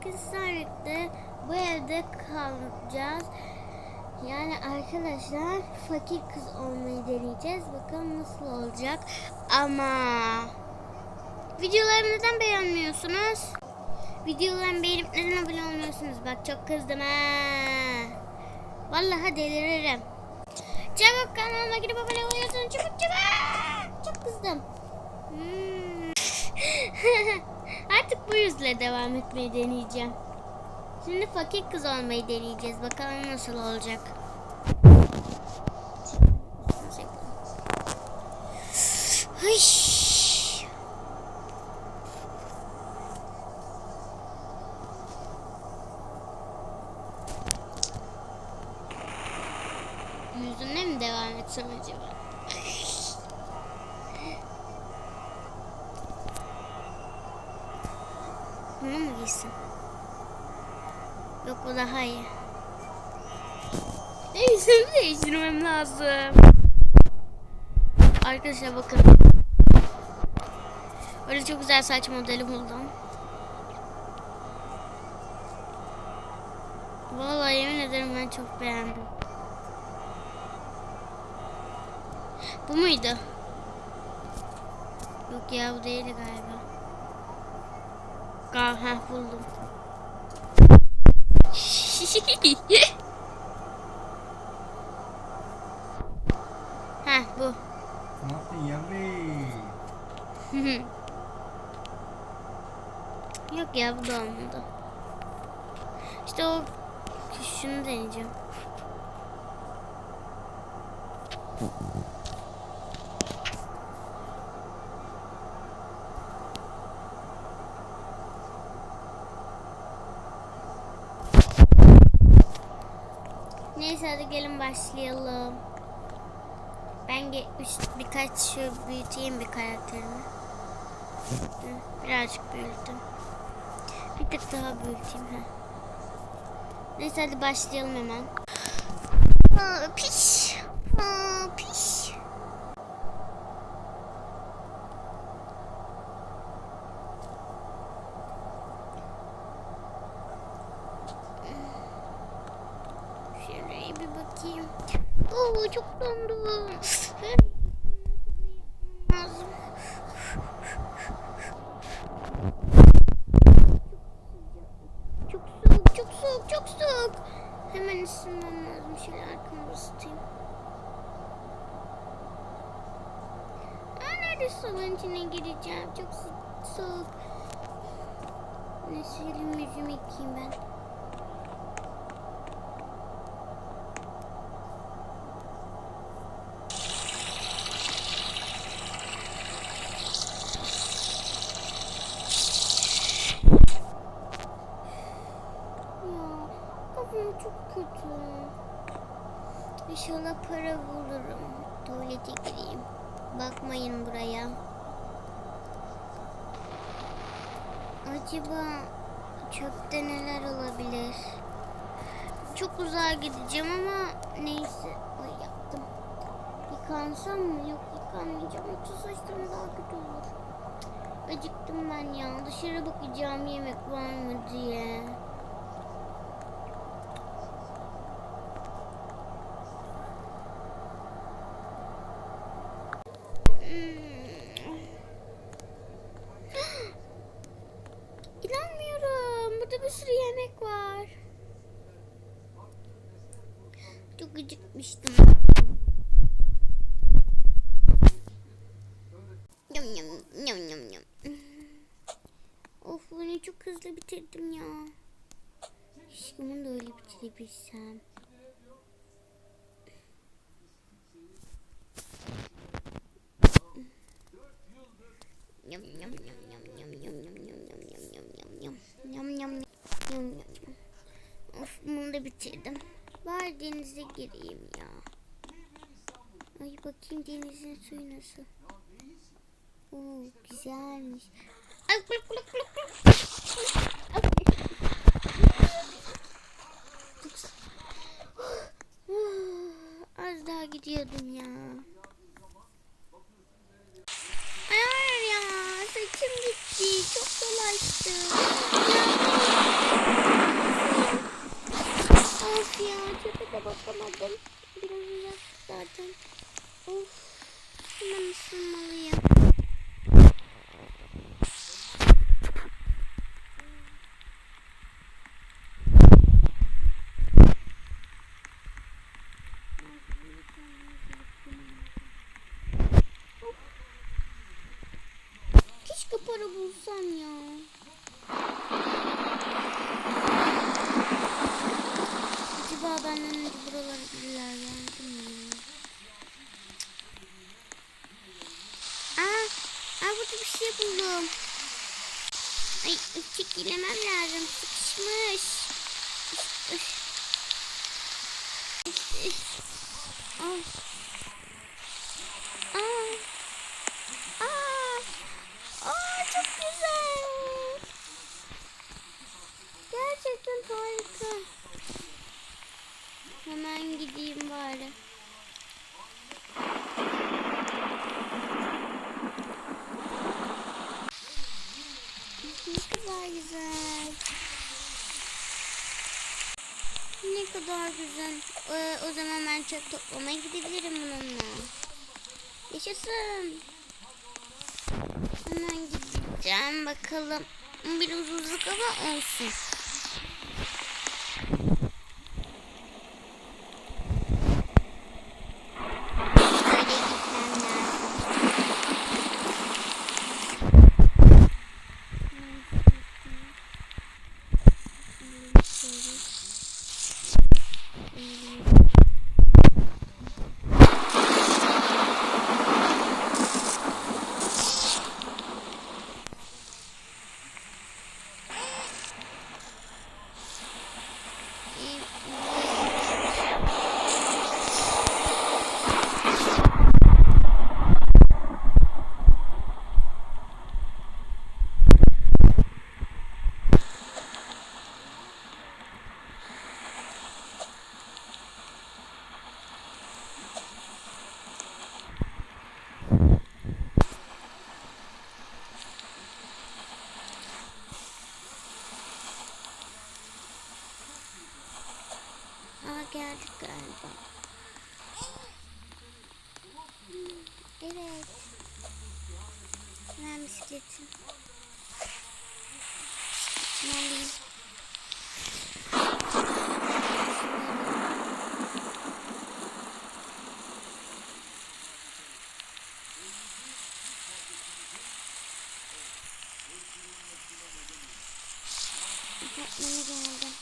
bugün sizlerle bu evde kalacağız. Yani arkadaşlar fakir kız olmayı deneyeceğiz. Bakalım nasıl olacak. Ama videolarımı neden beğenmiyorsunuz? Videolarımı beğenip neden abone olmuyorsunuz? Bak çok kızdım ha. Vallahi deliririm. Çabuk kanalıma girip abone oluyorsun. Çabuk çabuk. Çok kızdım. Hmm. Artık bu yüzle devam etmeyi deneyeceğim. Şimdi fakir kız olmayı deneyeceğiz. Bakalım nasıl olacak. Hış. Yüzüne mi devam etsem acaba? Bunu mu giysem? Yok bu daha iyi. Neyse değiştirmem lazım. Arkadaşlar bakın. Öyle çok güzel saç modeli buldum. Vallahi yemin ederim ben çok beğendim. Bu muydu? Yok ya bu değildi galiba. Gal ha buldum. ha bu. Nasıl yummy? Yok ya bu da olmadı. İşte o şunu deneyeceğim. Neyse hadi gelin başlayalım. Ben üç- birkaç şu büyüteyim bir karakterimi. Birazcık büyüttüm. Bir tık daha büyüteyim. ha. Neyse hadi başlayalım hemen. Aa, piş. Aa, piş. Şuraya bir bakayım. Oo çok dondum. Çok soğuk, çok soğuk, çok soğuk. Hemen ısınmam lazım. Şöyle arkamı ısıtayım. Aa, nerede salon içine gireceğim? Çok soğuk. Neyse elimi yüzümü yıkayayım ben. Ya kafam çok kötü. İnşallah para bulurum. Tuvalete gireyim. Bakmayın buraya. Acaba çöpte neler olabilir? Çok uzağa gideceğim ama neyse. Ay yaptım. Yıkansam mı? Yok yıkanmayacağım. Yoksa saçlarım daha kötü olur. Acıktım ben ya. Dışarı bakacağım yemek var mı diye. Hmm. İnanmıyorum. Burada bir sürü yemek var. Çok acıkmıştım. Yum yum yum yum yum. Of bunu çok hızlı bitirdim ya. Keşke bunu da öyle bitirebilsem. Yum yum yum yum yum yum yum yum yum yum yum yum yum yum yum yum yum. Of bunu da bitirdim. Bari denize gireyim ya. Ay bakayım denizin suyu nasıl. Oo güzelmiş. Ay kuluk kuluk kuluk kuluk. Az daha gidiyordum ya. Ay hayır ya saçım gitti çok dolaştı. Ya. Para bulsam ya. Acaba benden önce buraları biriler geldi mi? Aa, aa burada bir şey buldum. Ay çekilemem lazım. Sıkışmış. Üf, üf. Üf, üf. Ay. Aa. Aa. Aa çok güzel. Harika. Hemen gideyim bari. Ne kadar güzel. Ne kadar güzel. Ee, o zaman ben çöp toplamaya gidebilirim bununla. Yaşasın. Hemen gideceğim bakalım. Biraz uzak ama olsun. Böyle gitmem lazım. Aa geldik galiba. Evet. Ben bisikletim. Bisikletimi alayım. Apartmana geldim.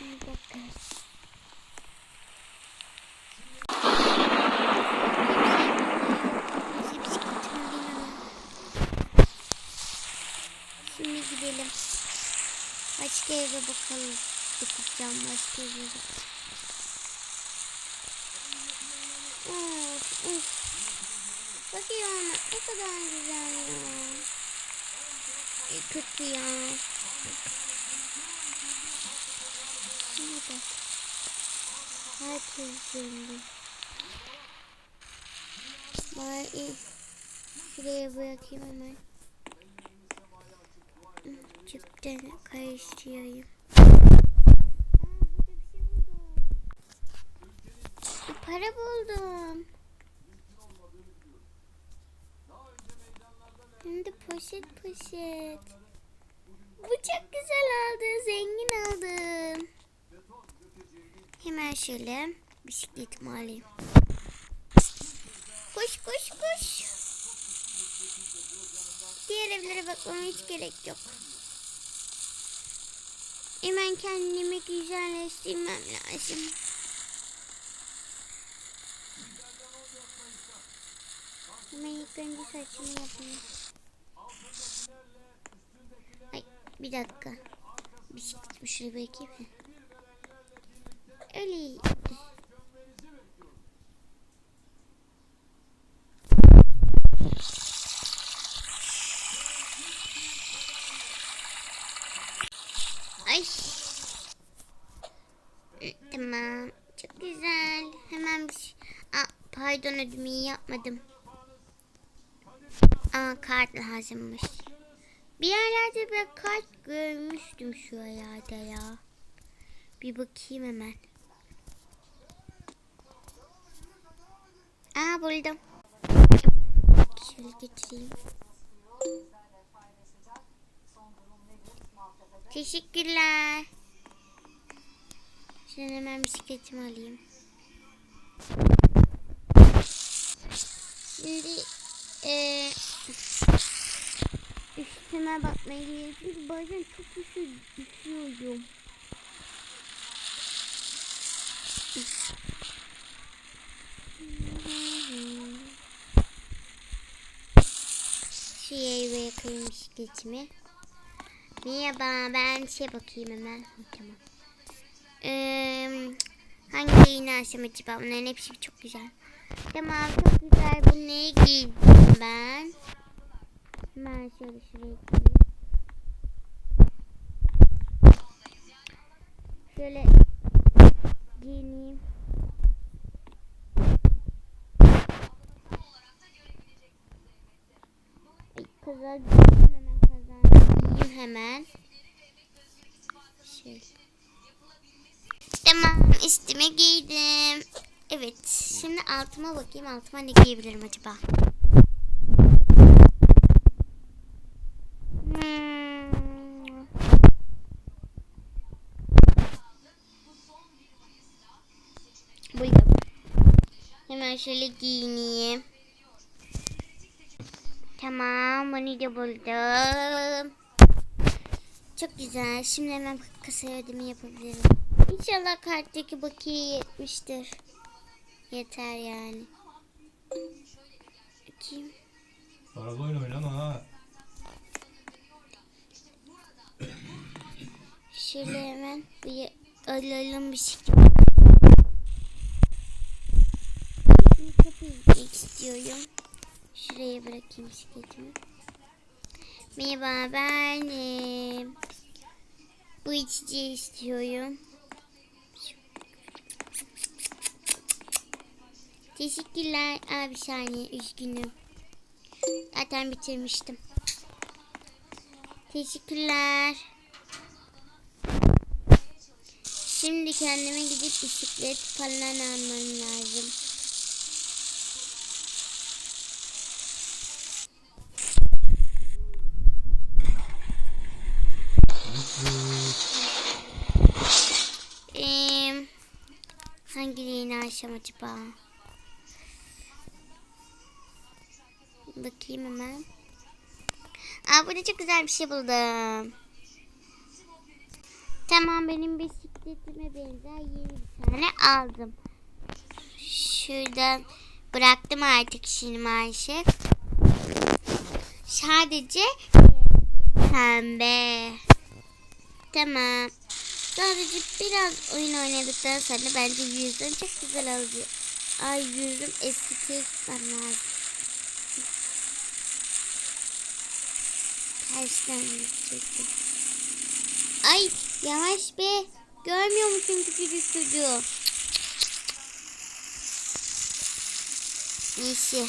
Bir dakika. Neyse, bisikletimi alayım hemen. Şimdi gidelim. Başka eve bakalım. Bakacağım başka eve. Of of. Bakıyor ama ne kadar güzel ya. E, kötü ya. Şimdi bak. Herkes zengin. Bari şuraya bırakayım hemen. Çöpten karıştırayım. Para buldum. De poşet poşet. Bu çok güzel oldu. Zengin oldum. Hemen şöyle bisikletimi alayım. Koş koş koş. Diğer evlere bakmama hiç gerek yok. Hemen kendimi güzelleştirmem lazım. Hemen ilk önce saçımı yapayım. Ay bir dakika. Bisikletimi şuraya bırakayım. mı? Öyle. Ay. Tamam. Çok güzel. Hemen bir şey. Aa, pardon ödümü iyi yapmadım. Aa kart lazımmış. Bir yerlerde ben kart görmüştüm şu yerde ya. Bir bakayım hemen. Aa buldum. Şöyle getireyim. Teşekkürler. Şimdi hemen bisikletimi alayım. Şimdi eee üstüme bakmaya gidiyorum. Çünkü bazen çok üşü, üşüyorum. Şu yayıya koyayım bisikletimi. Merhaba ben şey bakayım hemen. Tamam. Ee, hangi yayını açsam acaba? Bunların hepsi çok güzel. Tamam çok güzel. Bu neyi giydim ben? Hemen şöyle şuraya giyeyim. Şöyle giyineyim. Ay, Kazak giyeyim hemen giyeyim hemen. Şöyle. Tamam üstüme giydim. Evet şimdi altıma bakayım altıma ne giyebilirim acaba? Şöyle giyineyim. Tamam bunu da buldum. Çok güzel. Şimdi hemen kasaya ödeme yapabilirim. İnşallah karttaki bakiye yetmiştir. Yeter yani. Bakayım. Araba oyun oynama ha. Şöyle hemen bir alalım bir şey. İstiyorum. Şuraya bırakayım bisikletimi. Merhaba ben eee, bu içeceği istiyorum. Teşekkürler. Abi bir saniye üzgünüm. Zaten bitirmiştim. Teşekkürler. Şimdi kendime gidip bisiklet falan almam lazım. Ee, hangi açsam acaba? Bakayım hemen. Aa burada çok güzel bir şey buldum. Tamam benim bisikletime benzer yeni bir tane aldım. Şuradan bıraktım artık şimdi maalesef. Sadece pembe. Tamam. Sadece biraz oyun oynadıktan sonra bence yüzüm çok güzel oldu. Ay yüzüm eski lazım. Tersten çektim. Ay yavaş be. Görmüyor musun küçücük çocuğu? Neyse.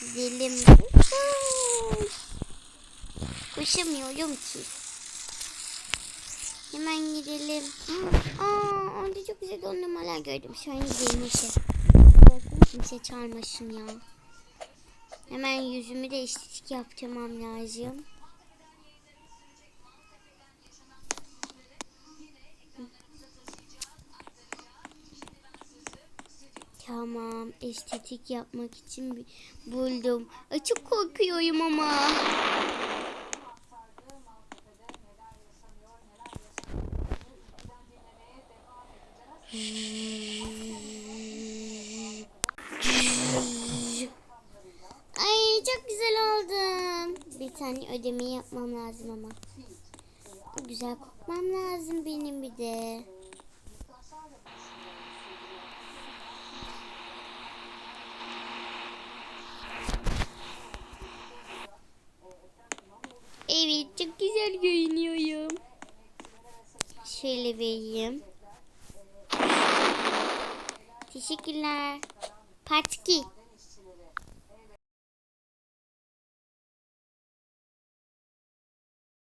Gidelim. Koş. Koşamıyorum ki. Hemen gidelim. Aa, orada çok güzel dondurmalar gördüm. Şu an. Korktum kimse çağırmasın ya. Hemen yüzümü de estetik yaptırmam lazım. Tamam, estetik yapmak için buldum. Ay, çok korkuyorum ama. Ay çok güzel oldum. Bir tane ödemeyi yapmam lazım ama. Güzel kokmam lazım benim bir de. Evet çok güzel görünüyorum. Şöyle vereyim. Teşekkürler. 2.